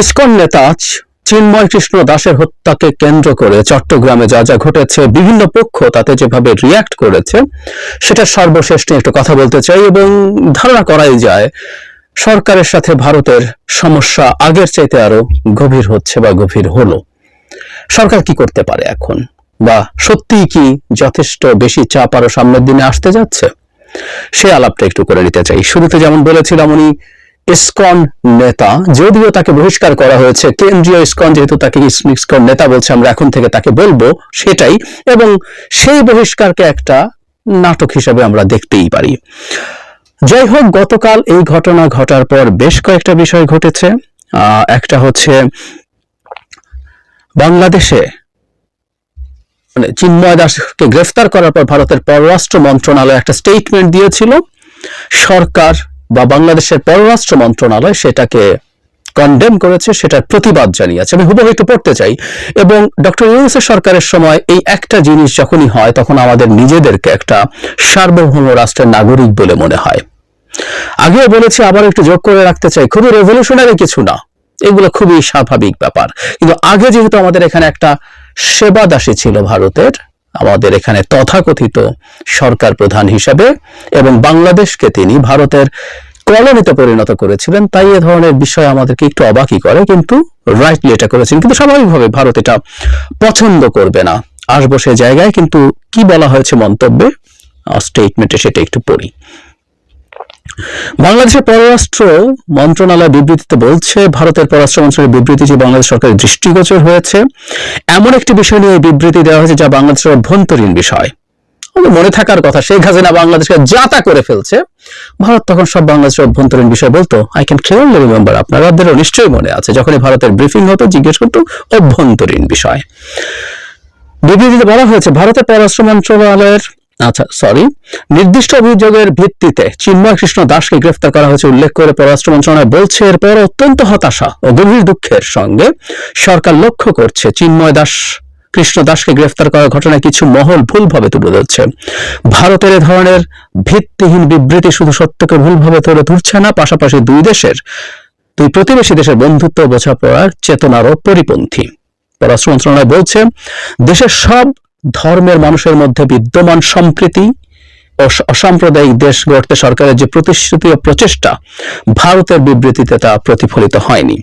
ISKCON নেতা চিন্ময় কৃষ্ণ দাসের হত্যাকে কেন্দ্র করে চট্টগ্রামে যা যা ঘটেছে, বিভিন্ন পক্ষ তাতে যেভাবে রিয়াক্ট করেছে, সেটা সর্বশেষ নিয়ে একটু কথা বলতে চাই এবং ধারণা করাই যায়, সরকারের সাথে ভারতের সমস্যা আগের চাইতে আরও গভীর হচ্ছে বা গভীর হলো। সরকার কি করতে পারে এখন? বা সত্যিই কি যথেষ্ট বেশি চাপ আরও সামনের দিনে আসতে যাচ্ছে? সে আলাপটা একটু করে নিতে চাই। শুরুতে যেমন বলেছিলাম উনি ইসকন নেতা, যদিও তাকে বহিষ্কার করা হয়েছে, কেন্দ্রীয় ইসকন যেহেতু তাকে ইস- ইসকন নেতা বলছে, আমরা এখন থেকে তাকে বলব সেটাই, এবং সেই বহিষ্কারকে একটা নাটক হিসেবে আমরা দেখতেই পারি। যাই হোক, গতকাল এই ঘটনা ঘটার পর বেশ কয়েকটা বিষয় ঘটেছে। একটা হচ্ছে বাংলাদেশে মানে চিন্ময় দাসকে গ্রেফতার করার পর ভারতের পররাষ্ট্র মন্ত্রণালয় একটা স্টেটমেন্ট দিয়েছিল। সরকার বা বাংলাদেশের পররাষ্ট্র মন্ত্রণালয় সেটাকে কন্ডেম করেছে, সেটার প্রতিবাদ জানিয়েছে। আমি হুবহু একটু পড়তে চাই। এবং ডক্টর ইউনুসের সরকারের সময় এই একটা জিনিস যখনই হয়, তখন আমাদের নিজেদেরকে একটা সার্বভৌম রাষ্ট্রের নাগরিক বলে মনে হয়। আগেও বলেছি আবার একটু যোগ করে রাখতে চাই। খুবই রেভলিউশনারি কিছু না। এগুলো খুবই স্বাভাবিক ব্যাপার। কিন্তু আগে যেহেতু আমাদের এখানে একটা সেবা দাসী ছিল ভারতের আমাদের এখানে তথাকথিত সরকার প্রধান হিসাবে এবং বাংলাদেশকে তিনি ভারতের কলোনিতে পরিণত করেছিলেন। তাই এ ধরনের বিষয় আমাদেরকে একটু অবাকই করে, কিন্তু রাইটলি এটা করেছেন। কিন্তু স্বাভাবিকভাবে ভারত এটা পছন্দ করবে না। আসব সে জায়গায়, কিন্তু কি বলা হয়েছে মন্তব্যে? স্টেটমেন্টে সেটা একটু পড়ি। বাংলাদেশের পররাষ্ট্র মন্ত্রণালয় বিবৃতিতে বলছে, ভারতের পররাষ্ট্র মন্ত্রণালয়ের বিবৃতি যে বাংলাদেশ সরকারের দৃষ্টিগোচর হয়েছে, এমন একটি বিষয় নিয়ে বিবৃতি দেওয়া হয়েছে যা বাংলাদেশের অভ্যন্তরীণ বিষয়। মনে থাকার কথা, শেখ হাসিনা বাংলাদেশকে যাতা করে ফেলছে, ভারত তখন সব বাংলাদেশের অভ্যন্তরীণ বিষয় বলতো আই ক্যান ক্লিয়ারলি রিমেম্বার আপনাদেরও নিশ্চয়ই মনে আছে। যখনই ভারতের ব্রিফিং হতো, জিজ্ঞেস করতো, অভ্যন্তরীণ বিষয়। বিবৃতিতে বলা হয়েছে, ভারতের পররাষ্ট্র মন্ত্রণালয়ের আচ্ছা সরি নির্দিষ্ট অভিযোগের ভিত্তিতে চিন্ময় কৃষ্ণ দাসকে গ্রেফতার করা হয়েছে উল্লেখ করে পররাষ্ট্র মন্ত্রণালয় বলছে, এরপর অত্যন্ত হতাশা ও গভীর দুঃখের সঙ্গে সরকার লক্ষ্য করছে চিন্ময় দাস, কৃষ্ণ দাসকে গ্রেফতার করার ঘটনায় কিছু মহল ভুলভাবে তুলে ধরছে। ভারতের এ ধরনের ভিত্তিহীন বিবৃতি শুধু সত্যকে ভুলভাবে তুলে ধরছে না, পাশাপাশি দুই দেশের, দুই প্রতিবেশী দেশের বন্ধুত্ব বোঝাপড়ার চেতনারও পরিপন্থী। পররাষ্ট্র মন্ত্রণালয় বলছে, দেশের সব ধর্মের মানুষের মধ্যে বিদ্যমান সম্প্রীতি ও অসাম্প্রদায়িক দেশ গড়তে সরকারের যে প্রতিশ্রুতি ও প্রচেষ্টা, ভারতের বিবৃতিতে তা প্রতিফলিত হয়নি।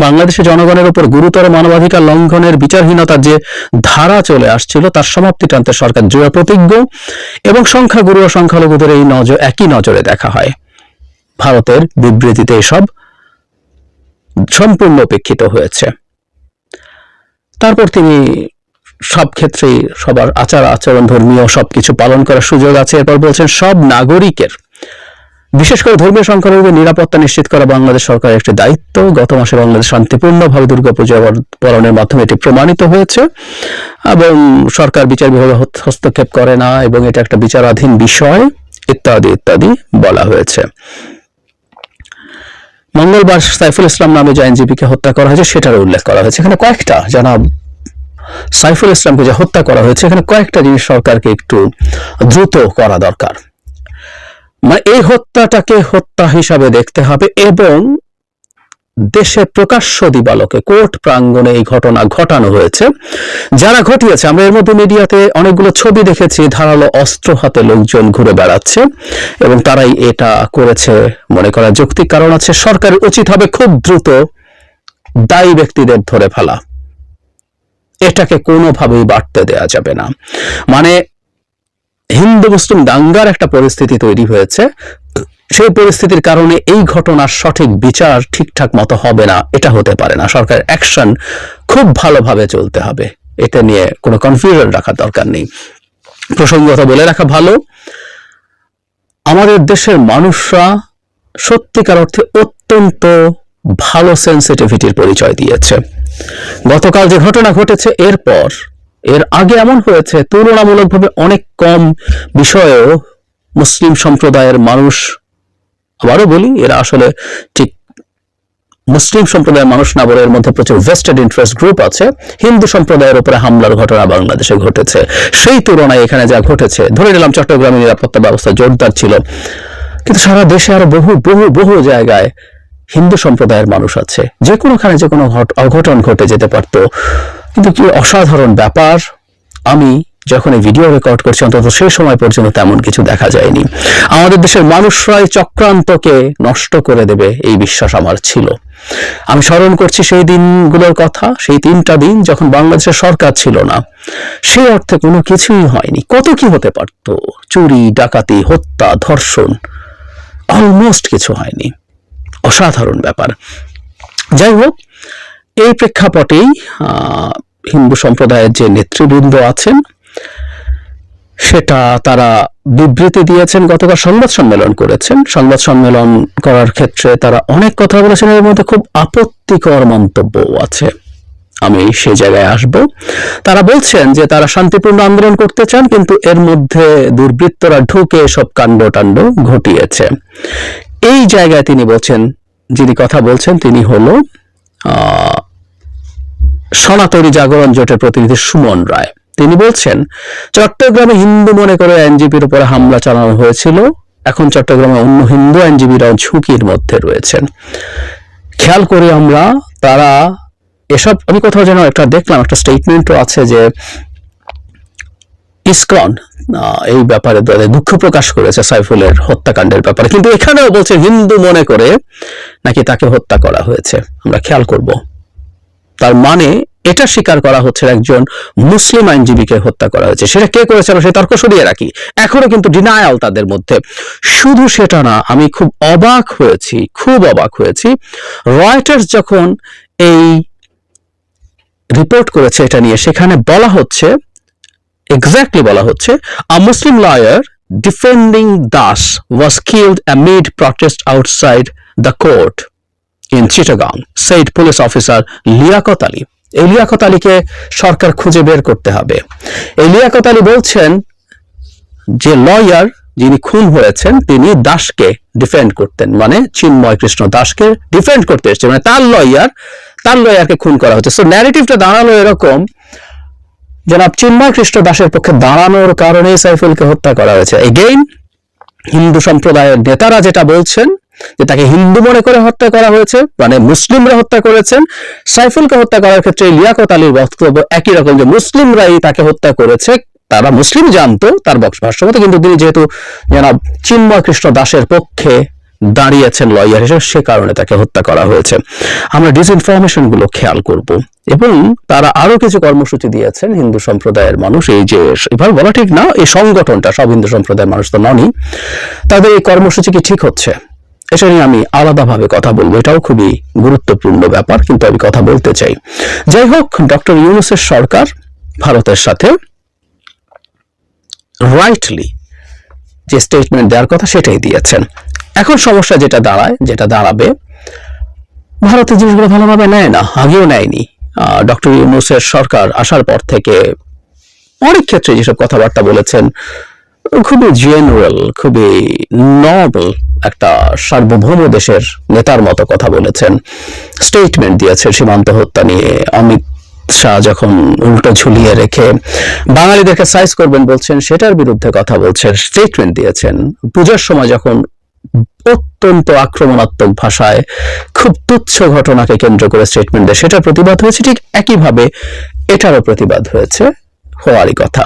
বাংলাদেশে জনগণের উপর গুরুতর মানবাধিকার লঙ্ঘনের বিচারহীনতার যে ধারা চলে আসছিল, তার সমাপ্তি টানতে সরকার দৃঢ় প্রতিজ্ঞ এবং সংখ্যাগুরু ও সংখ্যালঘুদের এই নজর একই নজরে দেখা হয়। ভারতের বিবৃতিতে এসব সম্পূর্ণ উপেক্ষিত হয়েছে। তারপর তিনি সব ক্ষেত্রে সবার আচার, আচরণ ধর্মীয় সবকিছু পালন করার সুযোগ আছে। এরপর বলছেন, সব নাগরিকের, বিশেষ করে ধর্মীয় সংখ্যালঘুদের নিরাপত্তা নিশ্চিত করা বাংলাদেশ সরকারের একটি দায়িত্ব। গত মাসে বাংলাদেশ শান্তিপূর্ণভাবে দুর্গাপূজা পালনের মাধ্যমে এটি প্রমাণিত হয়েছে এবং সরকার বিচার বিভাগে হস্তক্ষেপ করে না এবং এটা একটা বিচারাধীন বিষয়, ইত্যাদি ইত্যাদি বলা হয়েছে। মঙ্গলবার সাইফুল ইসলাম নামে যে আইনজীবীকে হত্যা করা হয়েছে, সেটারও উল্লেখ করা হয়েছে। এখানে কয়েকটা জানাব সাইফুল ইসলামকে যে হত্যা করা হয়েছে, এখানে কয়েকটা জিনিস সরকারকে একটু দ্রুত করা দরকার। মানে এই হত্যাটাকে হত্যা হিসাবে দেখতে হবে এবং দেশে প্রকাশ্য দিবালোকে, কোর্ট প্রাঙ্গণে এই ঘটনা ঘটানো হয়েছে। যারা ঘটিয়েছে, আমরা এর মধ্যে মিডিয়াতে অনেকগুলো ছবি দেখেছি, ধারালো অস্ত্র হাতে লোকজন ঘুরে বেড়াচ্ছে এবং তারাই এটা করেছে মনে করা যৌক্তিক কারণ আছে। সরকারের উচিত হবে খুব দ্রুত দায়ী ব্যক্তিদের ধরে ফেলা। এটাকে কোনোভাবেই বাড়তে দেয়া যাবে না। মানে হিন্দু মুসলিম দাঙ্গার একটা পরিস্থিতি তৈরি হয়েছে। সেই পরিস্থিতির কারণে এই ঘটনার সঠিক বিচার ঠিকঠাক মতো হবে না, এটা হতে পারে না। সরকার অ্যাকশন খুব ভালোভাবে চলতে হবে। এটা নিয়ে কোনো কনফিউশন রাখার দরকার নেই। প্রসঙ্গত বলে রাখা ভালো, আমাদের দেশের মানুষরা সত্যিকার অর্থে অত্যন্ত ভালো সেন্সিটিভিটির পরিচয় দিয়েছে। গতকাল যে ঘটনা ঘটেছে, এরপর, এর আগে এমন হয়েছে, তুলনামূলকভাবে অনেক কম বিষয়েও মুসলিম সম্প্রদায়ের মানুষ, আবারও বলি, এরা আসলে ঠিক মুসলিম সম্প্রদায়ের মানুষ না বলে এর মধ্যে প্রচুর ভেস্টেড ইন্টারেস্ট গ্রুপ আছে। হিন্দু সম্প্রদায়ের উপরে হামলার ঘটনা বাংলাদেশে ঘটেছে। সেই তুলনায় এখানে যা ঘটেছে, ধরে নিলাম চট্টগ্রামের নিরাপত্তা ব্যবস্থা জোরদার ছিল। কিন্তু সারা দেশে আরও বহু বহু বহু জায়গায় হিন্দু সম্প্রদায়ের মানুষ আছে। যে কোনোখানে যে কোনো অঘটন ঘটে যেতে পারতো। কিন্তু কি অসাধারণ ব্যাপার, আমি যখন এই ভিডিও রেকর্ড করছি, অন্তত সেই সময় পর্যন্ত তেমন কিছু দেখা যায়নি। আমাদের দেশের মানুষরাই চক্রান্তকে নষ্ট করে দেবে, এই বিশ্বাস আমার ছিল। আমি স্মরণ করছি সেই দিনগুলোর কথা, সেই তিনটা দিন যখন বাংলাদেশের সরকার ছিল না। সেই অর্থে কোনো কিছুই হয়নি। কত কি হতে পারতো? চুরি, ডাকাতি, হত্যা, ধর্ষণ অলমোস্ট কিছু হয়নি। অসাধারণ ব্যাপার। যাই হোক, এই প্রেক্ষাপটেই হিন্দু সম্প্রদায়ের যে নেতৃবৃন্দ আছেন, সেটা তারা বিবৃতি দিয়েছেন, গতকাল সংবাদ সম্মেলন করেছেন। সংবাদ সম্মেলন করার ক্ষেত্রে তারা অনেক কথা বলেছেন, এর মধ্যে খুব আপত্তিকর মন্তব্যও আছে। আমি সে জায়গায় আসব। তারা বলছেন যে তারা শান্তিপূর্ণ আন্দোলন করতে চান, কিন্তু এর মধ্যে দুর্বৃত্তরা ঢুকে সব কাণ্ড টাণ্ড ঘটিয়েছে। এই জায়গায় তিনি বলছেন, যিনি কথা বলছেন তিনি হলো সনাতনী জাগরণ জোটের প্রতিনিধি সুমন রায়। তিনি বলছেন, চট্টগ্রামে হিন্দু মনে করে আইনজীবীর উপরে হামলা চালানো হয়েছিল, এখন চট্টগ্রামে অন্য হিন্দু আইনজীবীরাও ঝুঁকির মধ্যে রয়েছেন। খেয়াল করি আমরা, তারা এসব, আমি কোথাও যেন একটা দেখলাম, একটা স্টেটমেন্টও আছে যে, ইসকন এই ব্যাপারে দুঃখ প্রকাশ করেছে সাইফুলের হত্যাকাণ্ডের ব্যাপারে। কিন্তু এখানেও বলছে, হিন্দু মনে করে নাকি তাকে হত্যা করা হয়েছে। আমরা খেয়াল করব। তার মানে এটা স্বীকার করা হচ্ছে একজন মুসলিম আইনজীবীকে হত্যা করা হয়েছে। সেটা কে করেছে আমরা সেই তর্ক সরিয়ে রাখি। এখনও কিন্তু ডিনায়াল তাদের মধ্যে। শুধু সেটা না, আমি খুব অবাক হয়েছি, খুব অবাক হয়েছি। রয়টার্স যখন এই রিপোর্ট করেছে এটা নিয়ে, সেখানে বলা হচ্ছে এক্স্যাক্টলি বলা হচ্ছে a Muslim lawyer defending Das was killed amid protest outside the court in Chittagong said police officer Liaquat Ali এই লিয়াকত আলীকে সরকার খুঁজে বের করতে হবে। এই লিয়াকত আলী বলছেন যে লয়ার যিনি খুন হয়েছেন, তিনি দাসকে ডিফেন্ড করতেন। মানে চিন্ময় কৃষ্ণ দাসকে ডিফেন্ড করতে এসেছে। মানে তার লয়ার তার লয়ারকে খুন করা হচ্ছে। সো ন্যারেটিভটা দাঁড়াল এরকম জনাব চিন্ময় কৃষ্ণ দাসের পক্ষে দাঁড়ানোর কারণে সাইফুলকে হত্যা করা হয়েছে। এগেইন হিন্দু সম্প্রদায়ের নেতারা যেটা বলছেন, যে তাকে হিন্দু মনে করে হত্যা করা হয়েছে মানে মুসলিমরা হত্যা করেছেন, সাইফুলকে হত্যা করার ক্ষেত্রে লিয়াকত আলীর বক্তব্য একই রকম যে মুসলিমরাই তাকে হত্যা করেছে, তারা মুসলিম জানতো, তার বক্স ভাষ্যমতে, কিন্তু তিনি যেহেতু জনাব চিন্ময় কৃষ্ণ দাসের পক্ষে দাঁড়িয়েছেন লয়ার হিসেবে সে কারণে তাকে হত্যা করা হয়েছে। আমরা ডিসইনফরমেশনগুলো খেয়াল করব। এবং তারা আরও কিছু কর্মসূচি দিয়েছেন হিন্দু সম্প্রদায়ের মানুষ। এই যে, এভাবে বলা ঠিক না, এই সংগঠনটা সব হিন্দু সম্প্রদায়ের মানুষ তো ননই। তাদের এই কর্মসূচি কি ঠিক হচ্ছে? এটা নিয়ে আমি আলাদাভাবে কথা বলব। এটাও খুবই গুরুত্বপূর্ণ ব্যাপার, কিন্তু আমি কথা বলতে চাই। যাই হোক, ডক্টর ইউনুসের সরকার ভারতের সাথে রাইটলি যে স্টেটমেন্ট দেওয়ার কথা সেটাই দিয়েছেন। এখন সমস্যা যেটা দাঁড়ায়, যেটা দাঁড়াবে ভারতের জিনিসগুলো ভালোভাবে নেয় না, আগেও নেয়নি। ডক্টর ইউনুসের সরকার আসার পর থেকে অনেক ক্ষেত্রে যেসব কথাবার্তা বলেছেন, খুবই জেনারেল খুবই নর্মাল একটা সার্বভৌম দেশের নেতার মতো কথা বলেছেন। স্টেটমেন্ট দিয়েছে সীমান্ত হত্যা নিয়ে। অমিত শাহ যখন উল্টো ঝুলিয়ে রেখে বাঙালিদেরকে সাইজ করবেন বলছেন, সেটার বিরুদ্ধে কথা বলছেন স্টেটমেন্ট দিয়েছেন। পূজার সময় যখন অত্যন্ত আক্রমণাত্মক ভাষায় খুব তুচ্ছ ঘটনাকে কেন্দ্র করে স্টেটমেন্ট দেয়। সেটার প্রতিবাদ হয়েছে, ঠিক একইভাবে এটারও প্রতিবাদ হয়েছে হওয়ারই কথা।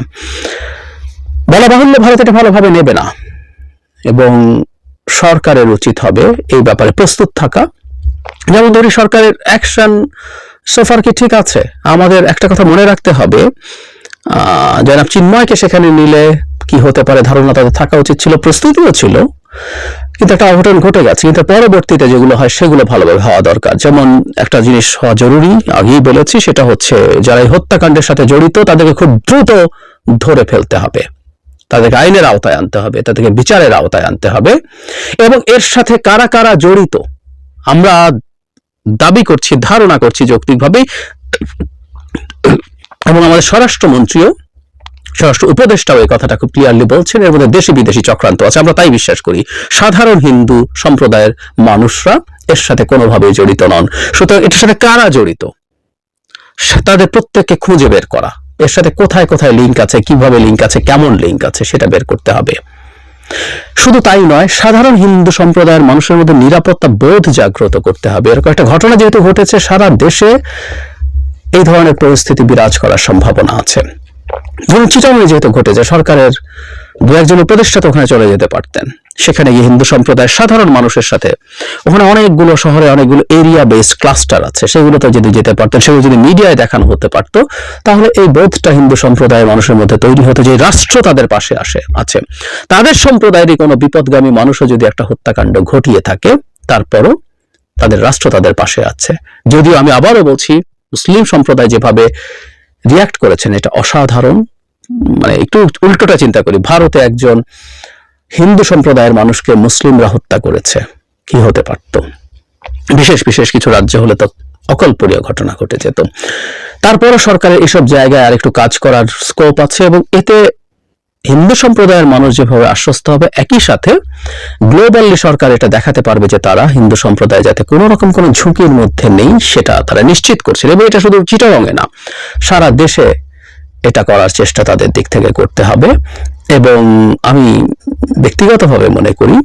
বলা বাহুল্য, ভারত এটা ভালোভাবে নেবে না এবং সরকারের উচিত হবে এই ব্যাপারে প্রস্তুত থাকা। যেমন ধরি, সরকারের অ্যাকশন সোফার কি ঠিক আছে? আমাদের একটা কথা মনে রাখতে হবে জনাব চিন্ময়কে সেখানে নিলে কি হতে পারে ধারণা তাদের থাকা উচিত ছিল, প্রস্তুতিও ছিল, কিন্তু একটা অঘটন ঘটে গেছে। কিন্তু পরবর্তীতে যেগুলো হয়, সেগুলো ভালোভাবে হওয়া দরকার। যেমন একটা জিনিস হওয়া জরুরি, আগেই বলেছি, সেটা হচ্ছে যারা এই হত্যাকাণ্ডের সাথে জড়িত, তাদেরকে খুব দ্রুত ধরে ফেলতে হবে। তাদেরকে আইনের আওতায় আনতে হবে, তাদেরকে বিচারের আওতায় আনতে হবে। এবং এর সাথে কারা কারা জড়িত, আমরা দাবি করছি, ধারণা করছি যৌক্তিকভাবে এবং আমাদের স্বরাষ্ট্রমন্ত্রীও স্বরাষ্ট্র উপদেষ্টাও এই কথাটা খুব ক্লিয়ারলি বলছেন। এর মধ্যে দেশি বিদেশি চক্রান্ত আছে। আমরা তাই বিশ্বাস করি, সাধারণ হিন্দু সম্প্রদায়ের মানুষরা এর সাথে কোনোভাবেই জড়িত নন। সুতরাং এটার সাথে কারা জড়িত? তাদের প্রত্যেককে খুঁজে বের করা। এর সাথে কোথায় কোথায় লিঙ্ক আছে, কীভাবে লিঙ্ক আছে, কেমন লিঙ্ক আছে, সেটা বের করতে হবে। শুধু তাই নয়, সাধারণ হিন্দু সম্প্রদায়ের মানুষের মধ্যে নিরাপত্তা বোধ জাগ্রত করতে হবে। এরকম একটা ঘটনা যেহেতু ঘটেছে, সারা দেশে এই ধরনের পরিস্থিতি বিরাজ করার সম্ভাবনা আছে। ধরুন চিটামে যেহেতু ঘটেছে সরকারের দু একজন উপদেষ্টা তো ওখানে চলে যেতে পারতেন। সেখানে গিয়ে হিন্দু সম্প্রদায়ের সাধারণ মানুষের সাথে ওখানে অনেকগুলো শহরে অনেকগুলো এরিয়া বেসড ক্লাস্টার আছে। সেগুলোতে যদি যেতে পারতেন, সেগুলো যদি মিডিয়ায় দেখানো হতে পারতো, তাহলে এই বোধটা হিন্দু সম্প্রদায়ের মানুষের মধ্যে তৈরি হতো, যে রাষ্ট্র তাদের পাশে আসে, আছে। তাদের সম্প্রদায়েরই কোনো বিপদগামী মানুষও যদি একটা হত্যাকাণ্ড ঘটিয়ে থাকে, তারপরও তাদের রাষ্ট্র তাদের পাশে আছে। যদিও আমি আবারও বলছি, মুসলিম সম্প্রদায় যেভাবে রিয়াক্ট করেছেন, এটা অসাধারণ। মানে একটু উল্টোটা চিন্তা করি, ভারতে একজন হিন্দু সম্প্রদায়ের মানুষকে মুসলিমরা হত্যা করেছে, কি হতে পারত? বিশেষ বিশেষ কিছু রাজ্য হলে তো অকল্পনীয় ঘটনা ঘটে যেত। তারপরও সরকারের এসব জায়গায় আর একটু কাজ করার স্কোপ আছে এবং এতে হিন্দু সম্প্রদায়ের মানুষ যেভাবে আশ্বস্ত হবে, একই সাথে গ্লোবালি সরকার এটা দেখাতে পারবে যে তারা হিন্দু সম্প্রদায় যাতে কোনো রকম কোনো ঝুঁকির মধ্যে নেই, সেটা তারা নিশ্চিত করছিল এবং এটা শুধু চিটারঙে না, সারা দেশে এটা করার চেষ্টা তাদের দিক থেকে করতে হবে। এবং আমি ব্যক্তিগতভাবে মনে করি।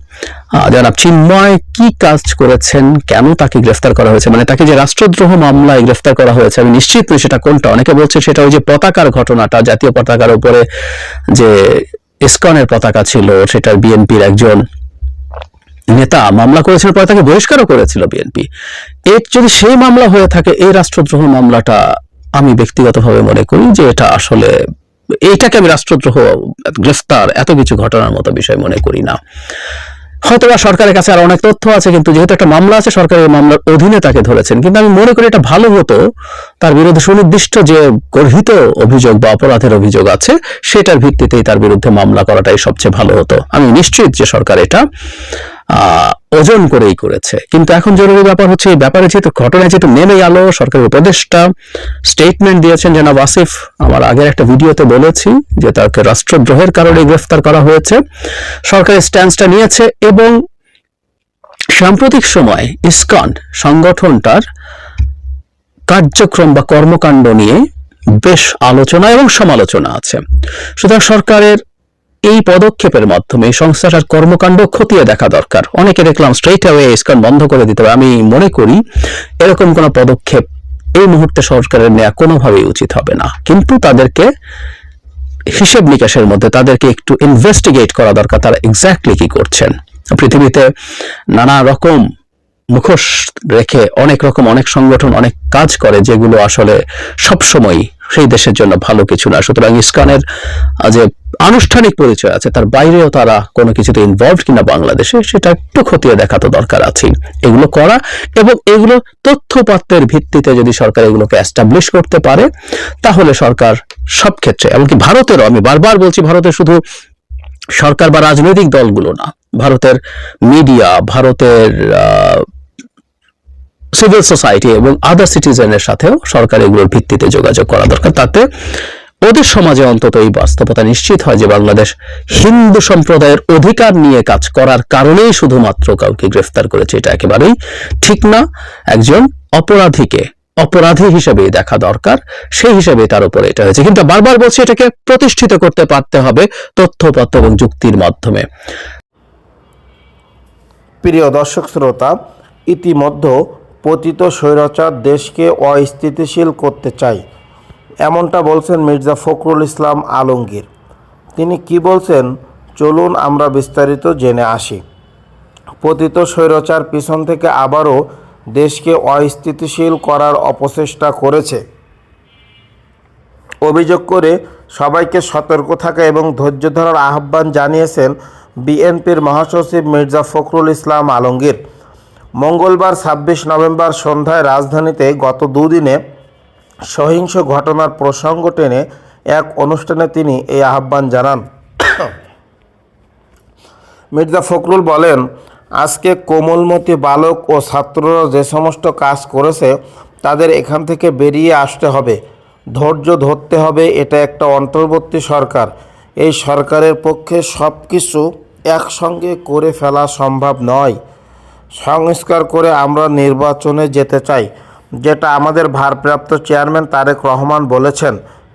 জনাব চিন্ময় কি কাজ করেছেন? কেন তাকে গ্রেফতার করা হয়েছে? মানে তাকে যে রাষ্ট্রদ্রোহ মামলায় গ্রেফতার করা হয়েছে, আমি নিশ্চিত নই সেটা কোনটা? অনেকে বলছে সেটা ওই যে পতাকার ঘটনাটা, জাতীয় পতাকার উপরে যে ইসকনের পতাকা ছিল সেটা বিএনপির একজন নেতা মামলা করেছিল, পরে তাকে বহিষ্কারও করেছিল বিএনপি। এর যদি সেই মামলা হয়ে থাকে, এই রাষ্ট্রদ্রোহ মামলাটা আমি ব্যক্তিগতভাবে মনে করি যে এটা আসলে এইটাকে আমি রাষ্ট্রদ্রোহ, গ্রেফতার, এত কিছু ঘটনার মতো বিষয় মনে করি না। হয়তো বা সরকারের কাছে আর অনেক তথ্য আছে, কিন্তু যেহেতু একটা মামলা আছে, সরকারের মামলার অধীনে তাকে ধরেছেন। কিন্তু আমি মনে করি এটা ভালো হতো, তার বিরুদ্ধে সুনির্দিষ্ট যে গর্হিত অভিযোগ বা অপরাধের অভিযোগ আছে, সেটার ভিত্তিতেই তার বিরুদ্ধে মামলা করাটাই সবচেয়ে ভালো হতো। আমি নিশ্চিত যে সরকার এটা ওজন করেই করেছে। কিন্তু এখন জরুরি ব্যাপার হচ্ছে, এই ব্যাপারে যেহেতু ঘটনা যেহেতু নেমে গেল সরকারের উপদেষ্টা স্টেটমেন্ট দিয়েছেন জনাব আসিফ। আমার আগের একটা ভিডিওতে বলেছি যে তাকে রাষ্ট্রদ্রোহের কারণে গ্রেফতার করা হয়েছে। সরকারের স্ট্যান্সটা নিয়েছে এবং সাম্প্রতিক সময় ইসকন সংগঠনটার কার্যক্রম বা কর্মকাণ্ড নিয়ে বেশ আলোচনা এবং সমালোচনা আছে। সুতরাং সরকারের এই পদক্ষেপের মাধ্যমে সংস্থাটার কর্মকাণ্ড খতিয়ে দেখা দরকার। অনেকে দেখলাম স্ট্রেট অ্যাওয়ে ইসকন বন্ধ করে দিতে হবে আমি মনে করি এরকম কোনো পদক্ষেপ এই মুহূর্তে সরকারের নেওয়া কোনোভাবেই উচিত হবে না। কিন্তু তাদেরকে হিসেব নিকাশের মধ্যে তাদেরকে একটু ইনভেস্টিগেট করা দরকার। তারা এক্স্যাক্টলি কি করছেন? পৃথিবীতে নানা রকম মুখোশ রেখে অনেক রকম, অনেক সংগঠন, অনেক কাজ করে যেগুলো আসলে সবসময় সেই দেশের জন্য ভালো কিছু না। সুতরাং ইসকানের যে আনুষ্ঠানিক পরিচয় আছে, তার বাইরেও তারা কোনো কিছুতে ইনভলভ কিনা বাংলাদেশে, সেটা একটু খতিয়ে দেখা তো দরকার আছে এগুলো করা এবং এগুলো তথ্যপাত্রের ভিত্তিতে যদি সরকার এগুলোকে অ্যাস্টাবলিশ করতে পারে, তাহলে সরকার সব ক্ষেত্রে, এমনকি ভারতেরও, আমি বারবার বলছি ভারতের শুধু সরকার বা রাজনৈতিক দলগুলো না, ভারতের মিডিয়া ভারতের সিভিল সোসাইটি এবং আদার সিটিজেনের সাথেও সরকার এগুলোর ভিত্তিতে যোগাযোগ করা দরকার। তাতে ওদের সমাজে অন্তত এই বাস্তবতা নিশ্চিত হয় যে বাংলাদেশ হিন্দু সম্প্রদায়ের অধিকার নিয়ে কাজ করার কারণেই শুধুমাত্র কাউকে গ্রেফতার করেছে, এটা একেবারেই ঠিক না। একজন অপরাধীকে অপরাধী হিসেবেই দেখা দরকার, সেই হিসেবে তার উপরে এটা হয়েছে। কিন্তু বারবার বলছি, এটাকে প্রতিষ্ঠিত করতে পারতে হবে তথ্যপত্র এবং যুক্তির মাধ্যমে। প্রিয় দর্শক, শ্রোতা ইতিমধ্যে পতিত স্বৈরাচার দেশকে অস্থিতিশীল করতে চায়। এমনটা বলছেন মির্জা ফখরুল ইসলাম আলমগীর। তিনি কি বলছেন? চলুন আমরা বিস্তারিত জেনে আসি। পতিত স্বৈরাচার পিছন থেকে আবারও দেশকে অস্থিতিশীল করার অপচেষ্টা করেছে। অভিযোগ করে সবাইকে সতর্ক থাকা এবং ধৈর্য ধরার আহ্বান জানিয়েছেন বিএনপির মহাসচিব মির্জা ফখরুল ইসলাম আলমগীর। মঙ্গলবার ছাব্বিশ নভেম্বর সন্ধ্যায় রাজধানীতে গত দুদিনে সহিংস ঘটনার প্রসঙ্গ টেনে এক অনুষ্ঠানে তিনি এই আহ্বান জানান। মির্জা ফখরুল বলেন, আজকে কোমলমতি বালক ও ছাত্ররা যে সমস্ত কাজ করেছে, তাদের এখান থেকে বেরিয়ে আসতে হবে। ধৈর্য ধরতে হবে, এটা একটা অন্তর্বর্তী সরকার। এই সরকারের পক্ষে সব কিছু একসঙ্গে করে ফেলা সম্ভব নয়। সংস্কার করে আমরা নির্বাচনে যেতে চাই, যেটা আমাদের ভারপ্রাপ্ত চেয়ারম্যান তারেক রহমান বলেছেন।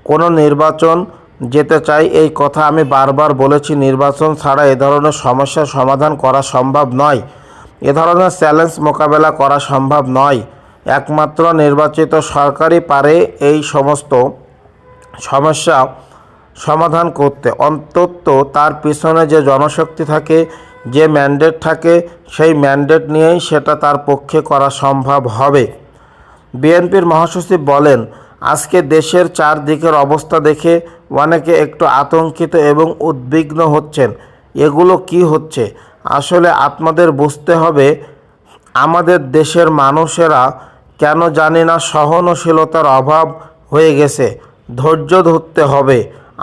কোনো নির্বাচন যেতে চাই এই কথা আমি বারবার বলেছি, নির্বাচন ছাড়া এ ধরনের সমস্যার সমাধান করা সম্ভব নয়। এ ধরনের চ্যালেঞ্জ মোকাবেলা করা সম্ভব নয়। একমাত্র নির্বাচিত সরকারই পারে এই সমস্ত সমস্যা সমাধান করতে। অন্তত তার পিছনে যে জনশক্তি থাকে যে ম্যান্ডেট থাকে, সেই ম্যান্ডেট নিয়েই সেটা তার পক্ষে করা সম্ভব হবে। বিএনপির মহাসচিব বলেন, আজকে দেশের চারদিকের অবস্থা দেখে অনেকে একটু আতঙ্কিত এবং উদ্বিগ্ন হচ্ছেন। এগুলো কি হচ্ছে? আসলে আপনাদের বুঝতে হবে, আমাদের দেশের মানুষেরা কেন জানি না সহনশীলতার অভাব হয়ে গেছে। ধৈর্য ধরতে হবে।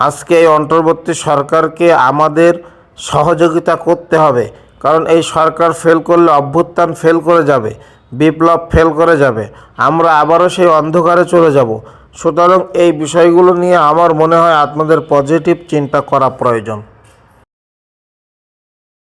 আজকে এই অন্তর্বর্তী সরকারকে আমাদের সহযোগিতা করতে হবে। কারণ এই সরকার ফেল করলে অভ্যুত্থান ফেল করে যাবে, বিপ্লব ফেল করে যাবে। আমরা আবারও সেই অন্ধকারে চলে যাব। সুতরাং এই বিষয়গুলো নিয়ে আমার মনে হয় আপনাদের পজিটিভ চিন্তা করা প্রয়োজন।